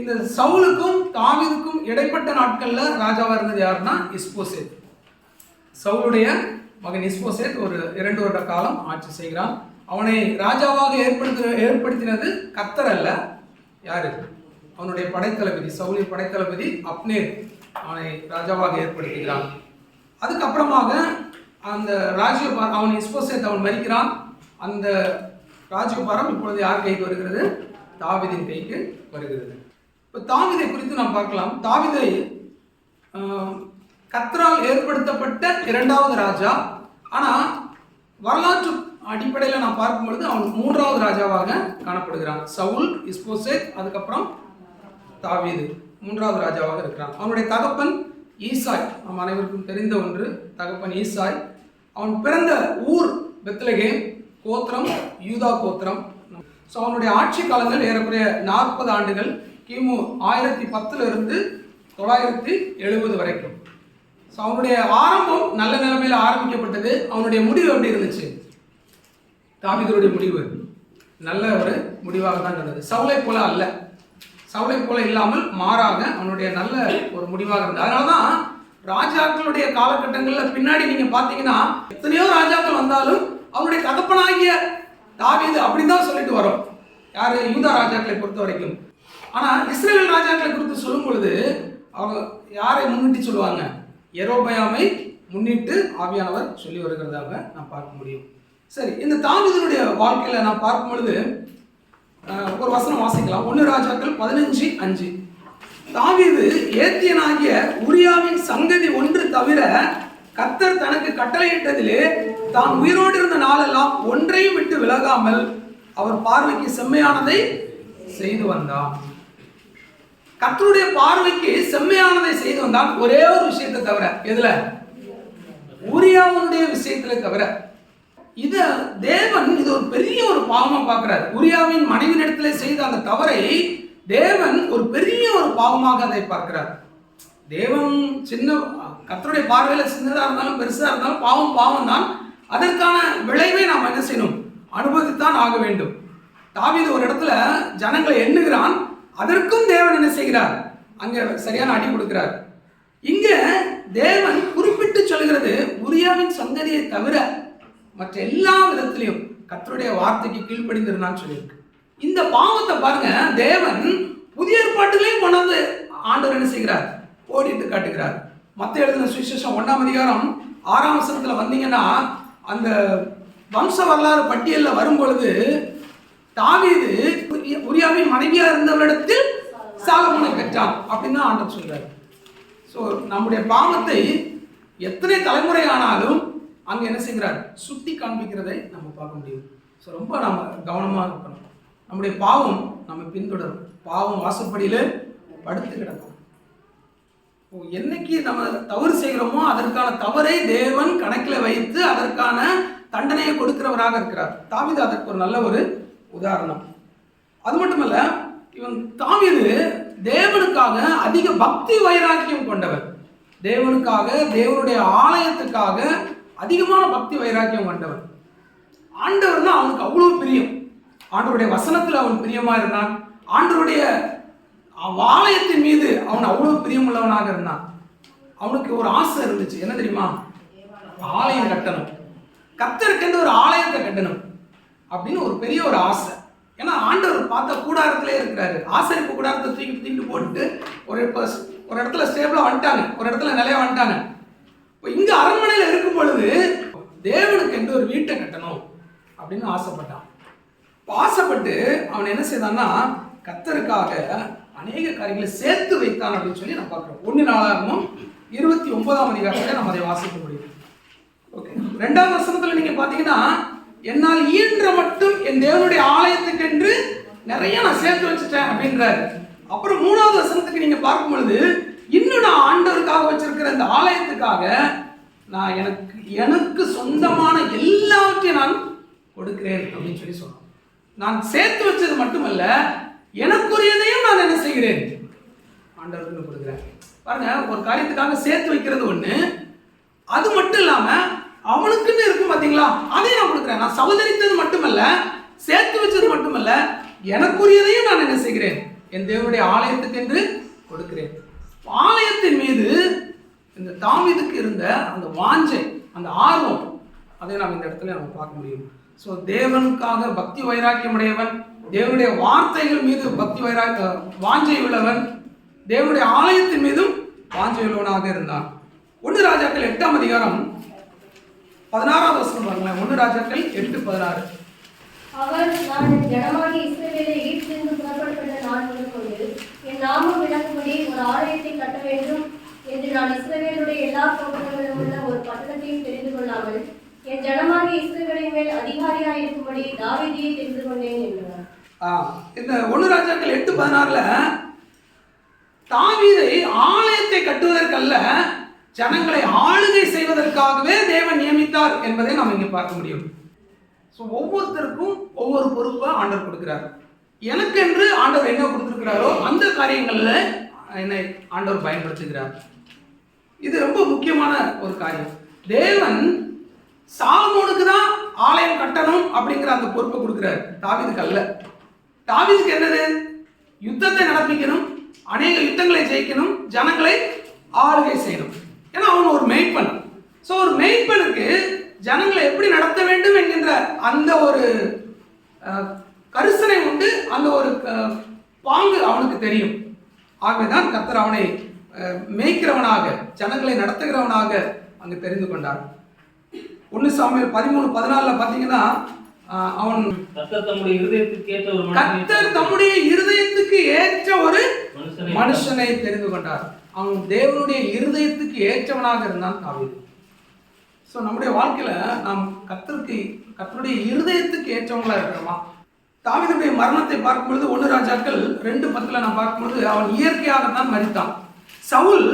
இந்த சவுலுக்கும் தாவிதுக்கும் இடைப்பட்ட நாட்கள்ல ராஜாவா இருந்தது யாருன்னா இஸ்போசேத். சவுலுடைய மகன் இஸ்போசேத் ஒரு இரண்டு வருட காலம் ஆட்சி செய்கிறான். அவனை ராஜாவாக ஏற்படுத்த ஏற்படுத்தினது கத்தர் அல்ல யாரு? அவனுடைய படைத்தளபதி சவுலின் படைத்தளபதி அப்னேர் அவனை ராஜாவாக ஏற்படுத்துகிறான். அதுக்கப்புறமாக அந்த ராஜ்யபாரம் அவன் இஸ்போசேத் அவன் மறிக்கிறான். அந்த ராஜ்யபாரம் இப்பொழுது யார் கைக்கு வருகிறது? தாவிதின் கைக்கு வருகிறது. இப்போ தாவிதை குறித்து நாம் பார்க்கலாம். தாவிதை கத்ரால் ஏற்படுத்தப்பட்ட இரண்டாவது ராஜா. ஆனால் வரலாற்று அடிப்படையில் நான் பார்க்கும்பொழுது அவன் மூன்றாவது ராஜாவாக காணப்படுகிறான். சவுல் இஸ்போசேத் அதுக்கப்புறம் தாவீது மூன்றாவது ராஜாவாக இருக்கிறான். அவனுடைய தகப்பன் ஈசாய். நம் அனைவருக்கும் தெரிந்த ஒன்று தகப்பன் ஈசாய். அவன் பிறந்த ஊர் பெத்லகேம் கோத்திரம் யூதா கோத்திரம். ஸோ அவனுடைய ஆட்சி காலங்கள் ஏறக்குறைய நாற்பது ஆண்டுகள் கிமு ஆயிரத்தி பத்துல இருந்து தொள்ளாயிரத்தி எழுபது வரைக்கும். ஸோ அவனுடைய ஆரம்பம் நல்ல நிலைமையில் ஆரம்பிக்கப்பட்டது. அவனுடைய முடிவு எப்படி இருந்துச்சு? தாவீதுடைய முடிவு. நல்ல ஒரு முடிவாக தான் இருந்தது. சவுளை போல அல்ல. சவுளை போல இல்லாமல் மாறாக அவனுடைய நல்ல ஒரு முடிவாக இருந்தது. அதனால தான் ராஜாக்களுடைய காலகட்டங்களில் பின்னாடி நீங்க பார்த்தீங்கன்னா எத்தனையோ ராஜாக்கள் வந்தாலும் அவனுடைய தகப்பனாகிய தாவீது தான் சொல்லிட்டு வரோம். யாரு? யூதா ராஜாக்களை பொறுத்த வரைக்கும் ஆனால் இஸ்ரேல் ராஜாக்களை குறித்து சொல்லும் பொழுது அவங்க யாரை முன்னிட்டு சொல்லுவாங்க? எரோபயாமை முன்னிட்டு ஆவியானவர் சொல்லி வருகிறதாக நான் பார்க்க முடியும். சரி இந்த தாவீதுனுடைய வாழ்க்கையில் நான் பார்க்கும் பொழுது ஒரு வசனம் வாசிக்கலாம். ஒன்று ராஜாக்கள் பதினஞ்சு அஞ்சு. தாவிது ஏத்தியனாகிய உரியாவின் சங்கதி ஒன்று தவிர கத்தர் தனக்கு கட்டளையிட்டதிலே தான் உயிரோடு இருந்த நாளெல்லாம் ஒன்றையும் விட்டு விலகாமல் அவர் பார்வைக்கு செம்மையானதை செய்து வந்தான். கத்தருடைய பார்வைக்கு செம்மையானதை செய்து வந்தான் ஒரே ஒரு விஷயத்தை தவிர எதுல? உரியாவுடைய விஷயத்துல தவிர. இத தேவன் இது ஒரு பெரிய ஒரு பாவமா பார்க்கிறார். உரியாவின் மனைவியிடத்திலே செய்த அந்த தவறை தேவன் ஒரு பெரிய ஒரு பாவமாக அதை பார்க்கிறார். தேவன் சின்ன கத்தருடைய பார்வையில சின்னதா இருந்தாலும் பெருசா இருந்தாலும் பாவம் பாவம் தான். அதற்கான விளைவை நாம் என்ன செய்யணும்? அனுபவித்தான் ஆக வேண்டும். தாவித ஒரு இடத்துல ஜனங்களை எண்ணுகிறான். அதற்கும் தேவன் என்ன செய்கிறார்? அங்கே சரியான அடி கொடுக்கிறார். இங்க தேவன் குறிப்பிட்டு சொல்கிறது உரியாவின் சந்ததியை தவிர மற்ற எல்லா விதத்திலையும் கத்தருடைய வார்த்தைக்கு கீழ்ப்படிந்திருந்தான்னு சொல்லியிருக்கு. இந்த பாவத்தை பாருங்க தேவன் புதிய ஏற்பாட்டிலையும் கொண்டாந்து ஆண்டவர் என்ன செய்கிறார்? ஓடிட்டு காட்டுகிறார். மற்ற எழுதின சுவிசேஷம் ஒன்றாம் அதிகாரம் ஆறாம் வசனத்தில் வந்தீங்கன்னா அந்த வம்ச வரலாறு பட்டியலில் வரும் பொழுது தாவீது உரியாவின் மனைவியாக இருந்தவரிடத்தில் சாலமோனை பெற்றான் அப்படின்னு தான் ஆண்டவர் சொல்கிறார் ஸோ நம்முடைய பாவத்தை எத்தனை தலைமுறை ஆனாலும் அங்கே என்ன செய்கிறார்? சுட்டி காண்பிக்கிறதை நம்ம பார்க்க முடியும். ஸோ ரொம்ப நம்ம கவனமாக இருக்கணும். நம்முடைய பாவம் நம்ம பின்தொடரும். பாவம் வாசப்படியில் படுத்து கிடக்கும். இப்போ என்னைக்கு நம்ம தவறு செய்கிறோமோ அதற்கான தவறை தேவன் கணக்கில் வைத்து அதற்கான தண்டனையை கொடுக்கிறவராக இருக்கிறார். தாவித அதற்கு ஒரு நல்ல ஒரு உதாரணம். அது மட்டுமல்ல இவன் தாவீது தேவனுக்காக அதிக பக்தி வைராக்கியம் கொண்டவர் தேவனுக்காக தேவனுடைய ஆலயத்துக்காக அதிகமான பக்தி வைராக்கியம் கொண்டவர் ஆண்டவர்னா அவனுக்கு அவ்வளோ பிரியம். ஆண்டவருடைய வசனத்தில் அவன் பிரியமா இருந்தான். ஆண்டவருடைய ஆலயத்தின் மீது அவன் அவ்வளோ பிரியமுள்ளவனாக இருந்தான். அவனுக்கு ஒரு ஆசை இருந்துச்சு. என்ன தெரியுமா? ஆலயம் கட்டணும். கத்தருக்கென்று ஒரு ஆலயத்தை கட்டணும் அப்படின்னு ஒரு பெரிய ஒரு ஆசை. ஏன்னா ஆண்டவர் பார்த்த கூடாரத்திலே இருக்கிறாரு. ஆசரிப்பு கூடாரத்தை தூக்கி தூக்கிட்டு போட்டு ஒரு இப்போ ஒரு இடத்துல ஸ்டேபிளாக வந்துட்டாங்க. ஒரு இடத்துல நிலையா வந்துட்டாங்க. இப்போ இங்க அரண்மனையில் இருக்கும் பொழுது தேவனுக்கு எந்த ஒரு வீட்டை கட்டணும் அப்படின்னு ஆசைப்பட்டான். ஆசைப்பட்டு அவன் என்ன செய்தான்னா கத்தருக்காக அநேக காரியங்களை சேர்த்து வைத்தான் அப்படின்னு சொல்லி நான் பார்க்குறோம். ஒன்று நாளாகவும் இருபத்தி ஒன்பதாம் அதிகாரத்தில் நம்ம அதை வாசிக்க முடியும். ஓகே. ரெண்டாவது வருஷத்தில் நீங்கள் பார்த்தீங்கன்னா என்னால் இயன்ற மட்டும் என் தேவனுடைய ஆலயத்துக்கென்று நிறைய நான் சேர்த்து வச்சுட்டேன் அப்படின்றாரு. அப்புறம் மூணாவது வசனத்துக்கு நீங்க பார்க்கும் பொழுது இன்னும் நான் ஆண்டவருக்காக வச்சிருக்கிற இந்த ஆலயத்துக்காக நான் எனக்கு எனக்கு சொந்தமான எல்லாவற்றையும் நான் கொடுக்கிறேன் அப்படின்னு சொல்லி சொன்னான். நான் சேர்த்து வச்சது மட்டுமல்ல எனக்குரியதையும் நான் என்ன செய்கிறேன்? ஆண்டவருக்கு கொடுக்குறேன். பாருங்க ஒரு காரியத்துக்காக சேர்த்து வைக்கிறது ஒன்று அது மட்டும் இல்லாமல் அவனுக்குன்னு இருக்கும் பார்த்தீங்களா அதையும் நான் கொடுக்குறேன். நான் சகோதரித்தது மட்டுமல்ல சேர்த்து வச்சது மட்டுமல்ல எனக்குரியதையும் நான் என்ன செய்கிறேன்? என் தேவனுடைய ஆலயத்துக்கு என்று கொடுக்கிறேன். ஆலயத்தின் மீது இந்த தாமிதுக்கு இருந்த அந்த வாஞ்சை அந்த ஆர்வம் அதை நாம் இந்த இடத்துல நம்ம பார்க்க முடியும். ஸோ தேவனுக்காக பக்தி வைராக்கியம் உடையவன் தேவனுடைய வார்த்தைகள் மீது பக்தி வைராக்க வாஞ்சை உள்ளவன் தேவனுடைய ஆலயத்தின் மீதும் வாஞ்சை உள்ளவனாக இருந்தான். ஒன்று ராஜாக்கள் எட்டாம் அதிகாரம் பதினாறாவது வருஷம் பாருங்களேன். ஒன்று ராஜாக்கள் எட்டு பதினாறு. அவர் நான் என் ஜனமாகிய இஸ்ரவேலை எகிப்திலிருந்து புறப்படுகின்ற நாள் முதற்கொண்டு என் நாமம் விளங்கும்படி ஒரு ஆலயத்தை கட்ட வேண்டும் என்று நான் இஸ்ரவேலுடைய எல்லா கோபுரங்களிலும் உள்ள ஒரு பட்டணத்தையும் தெரிந்து கொள்ளாமல் என் ஜனமாகிய இஸ்ரவேலின் மேல் அதிகாரியாக இருக்கும்படி தாவீதியை தெரிந்து கொண்டேன் என்றார். இந்த ஒன்று ராஜாக்கள் எட்டு பதினாறுல தாவீதை ஆலயத்தை கட்டுவதற்கல்ல ஜனங்களை ஆளுகை செய்வதற்காகவே தேவன் நியமித்தார் என்பதை நாம் இங்கே பார்க்க முடியும். ஸோ ஒவ்வொருத்தருக்கும் ஒவ்வொரு பொறுப்பை ஆண்டவர் கொடுக்கிறார். எனக்கென்று ஆண்டவர் என்ன கொடுத்துருக்கிறாரோ அந்த காரியங்களில் என்னை ஆண்டவர் பயன்படுத்துகிறார். இது ரொம்ப முக்கியமான ஒரு காரியம். தேவன் சாலமோனுக்கு தான் ஆலயம் கட்டணும் அப்படிங்கிற அந்த பொறுப்பை கொடுக்குறாரு. தாவிதுக்கு அல்ல. தாவிதுக்கு என்னது? யுத்தத்தை நடப்பிக்கணும் அநேக யுத்தங்களை ஜெயிக்கணும் ஜனங்களை ஆளுகை செய்யணும். ஏன்னா அவன் ஒரு மெய்ப்பன் ஸோ ஒரு மெய்ப்பனுக்கு ஜனங்களை எப்படி நடத்த வேண்டும் என்கின்ற அந்த ஒரு கரிசனை உண்டு அந்த ஒரு பாங்கு அவனுக்கு தெரியும். ஆகவேதான் கர்த்தர் அவனை மேய்க்கிறவனாக ஜனங்களை நடத்துகிறவனாக அங்கு தெரிந்து கொண்டார். ஒன்று சாமியல் பதிமூணு பதினாலுல பார்த்தீங்கன்னா அவன் கர்த்தர் தம்முடைய இருதயத்துக்கு ஏற்ற கர்த்தர் தம்முடைய இருதயத்துக்கு ஏற்ற மனுஷனை தெரிந்து கொண்டார். அவன் தேவனுடைய இருதயத்துக்கு ஏற்றவனாக இருந்தான் தாவீது. ஸோ நம்முடைய வாழ்க்கையில் நாம் கர்த்தருக்கு கத்தருடைய இருதயத்துக்கு ஏற்றவங்களா இருக்கிறோமா? தாவிதனுடைய மரணத்தை பார்க்கும்பொழுது ஒன்று ராஜாக்கள் ரெண்டு பத்தில் நான் பார்க்கும்பொழுது அவன் இயற்கையாக தான் மறித்தான் சவுல்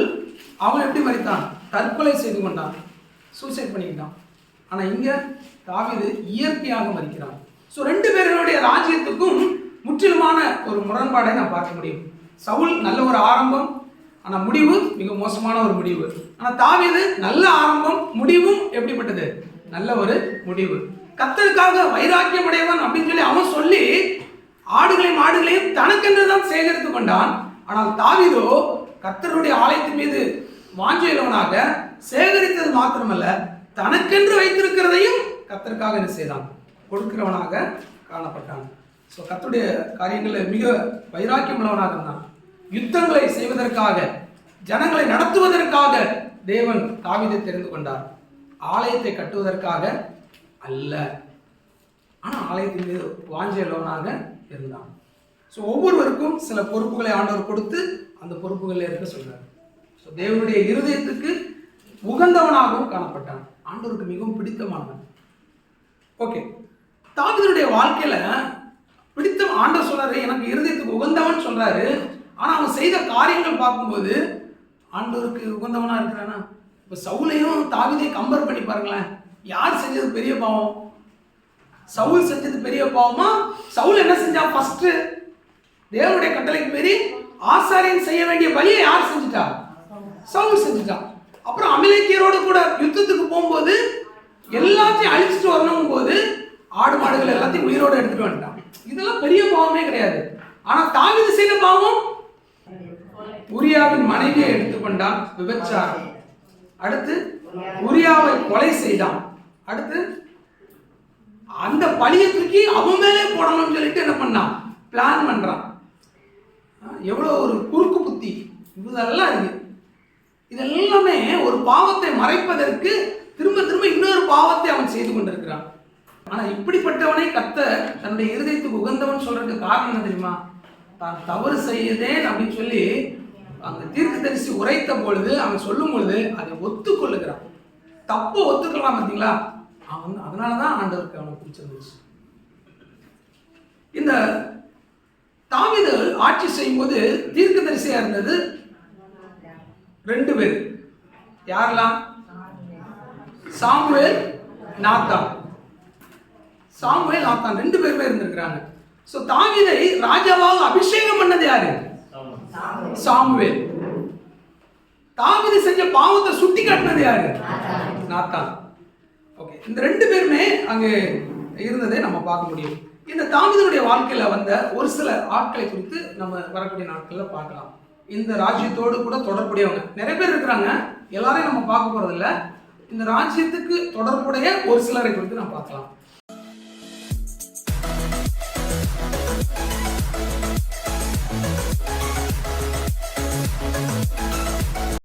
அவன் எப்படி மறித்தான் தற்கொலை செய்து கொண்டான். சூசைட் பண்ணிக்கிட்டான். ஆனால் இங்கே தாவிது இயற்கையாக மறிக்கிறான் ஸோ ரெண்டு பேருடைய ராஜ்யத்துக்கும் முற்றிலுமான ஒரு முரண்பாடை நான் பார்க்க முடியும். சவுல் நல்ல ஒரு ஆரம்பம் ஆனால் முடிவு மிக மோசமான ஒரு முடிவு. ஆனால் தாவீது நல்ல ஆரம்பம் முடிவும் எப்படிப்பட்டது? நல்ல ஒரு முடிவு. கத்தருக்காக வைராக்கியம் அடையவன் அப்படின்னு சொல்லி அவன் சொல்லி ஆடுகளையும் ஆடுகளையும் தனக்கென்று தான் சேகரித்து கொண்டான். ஆனால் தாவிதோ கர்த்தருடைய ஆலயத்தின் மீது வாஞ்சியுள்ளவனாக சேகரித்தது மாத்திரமல்ல தனக்கென்று வைத்திருக்கிறதையும் கத்தருக்காக என்ன செய்தான்? கொடுக்கிறவனாக காணப்பட்டான். ஸோ கத்தருடைய காரியங்களில் மிக வைராக்கியம் உள்ளவனாக இருந்தான். யுத்தங்களை செய்வதற்காக ஜனங்களை நடத்துவதற்காக தேவன் தாவிதை தெரிந்து கொண்டார். ஆலயத்தை கட்டுவதற்காக அல்ல. ஆனால் ஆலயத்தின் மீது வாஞ்சியுள்ளவனாக இருந்தான். ஸோ ஒவ்வொருவருக்கும் சில பொறுப்புகளை ஆண்டவர் கொடுத்து அந்த பொறுப்புகளில் இருக்க சொல்றார். ஸோ தேவனுடைய இருதயத்துக்கு உகந்தவனாகவும் காணப்பட்டான். ஆண்டவருக்கு மிகவும் பிடித்தமானவன். ஓகே தாவிதனுடைய வாழ்க்கையில பிடித்த ஆண்டவர் சொல்றாரு எனக்கு இருதயத்துக்கு உகந்தவன் சொல்றாரு. ஆனால் அவன் செய்த காரியங்கள் பார்க்கும்போது ஆண்டோருக்கு உகந்தவனாக இருக்கிறானா? இப்போ சவுலையும் தாவிதையும் கம்பேர் பண்ணி பாருங்களேன். யார் செஞ்சது பெரிய பாவம்? சவுல் செஞ்சது பெரிய பாவமா? சவுல் என்ன செஞ்சா? ஃபர்ஸ்ட் தேவனுடைய கட்டளைக்கு மீறி ஆசாரியன் செய்ய வேண்டிய பலியை யார் செஞ்சுட்டா? சவுல் செஞ்சுட்டான் அப்புறம் அமிலேக்கியரோடு கூட யுத்தத்துக்கு போகும்போது எல்லாத்தையும் அழிச்சிட்டு வரணும் போது ஆடு மாடுகள் எல்லாத்தையும் உயிரோடு எடுத்துட்டு வந்துட்டான். இதெல்லாம் பெரிய பாவமே கிடையாது. ஆனால் தாவீது செய்த பாவம் உரியாவின் மனைவியை எடுத்துக்கொண்டான் விபச்சாரம். அடுத்து உரியாவை கொலை செய்தான். அடுத்து அந்த பழியை தூக்கி அவன் மேலே போடணும்னு சொல்லிட்டு என்ன பண்ணான்? பிளான் பண்றான். எவ்வளோ எவ்வளவு ஒரு குறுக்கு புத்தி. இதெல்லாம் இருக்கு. இதெல்லாமே ஒரு பாவத்தை மறைப்பதற்கு திரும்ப திரும்ப இன்னொரு பாவத்தை அவன் செய்து கொண்டிருக்கிறான். ஆனா இப்படிப்பட்டவனை கத்த தன்னுடைய இருதயத்துக்கு உகந்தவன் சொல்றதுக்கு காரணம் என்ன தெரியுமா? தான் தவறு செய்தேன் அப்படின்னு சொல்லி அந்த தீர்க்கதரிசி உரைத்த பொழுது அவன் சொல்லும் பொழுது அதை ஒத்துக்கொள்ளுகிறான். தப்பு ஒத்துக்கலாம் பார்த்தீங்களா? அவன் அதனால தான் ஆண்டவருக்கு அவனை பிடிச்சிருந்துச்சு. இந்த தாவீது ஆட்சி செய்யும்போது தீர்க்கதரிசியா இருந்தது? ரெண்டு பேர். யாரெல்லாம்? Samuel Nathan. Samuel Nathan. ரெண்டு பேருமே இருந்திருக்கிறாங்க. ஸோ தாவீதை ராஜாவாக அபிஷேகம் பண்ணது யாரு. சாமுவேல். தாவீது செஞ்ச பாவத்தை சுட்டி காட்டினது யாரு? நாத்தான். ஓகே இந்த ரெண்டு பேருமே அங்கே இருந்ததை நம்ம பார்க்க முடியும். இந்த தாவீதுடைய வாழ்க்கையில வந்த ஒரு சில ஆட்களை குறித்து நம்ம வரக்கூடிய நாட்கள்ல பார்க்கலாம். இந்த ராஜ்யத்தோடு கூட தொடர்புடையவங்க. நிறைய பேர் இருக்கிறாங்க. எல்லாரையும் நம்ம பார்க்க போறது இல்ல இந்த ராஜ்யத்துக்கு தொடர்புடைய ஒரு சிலரை குறித்து நம்ம பார்க்கலாம்.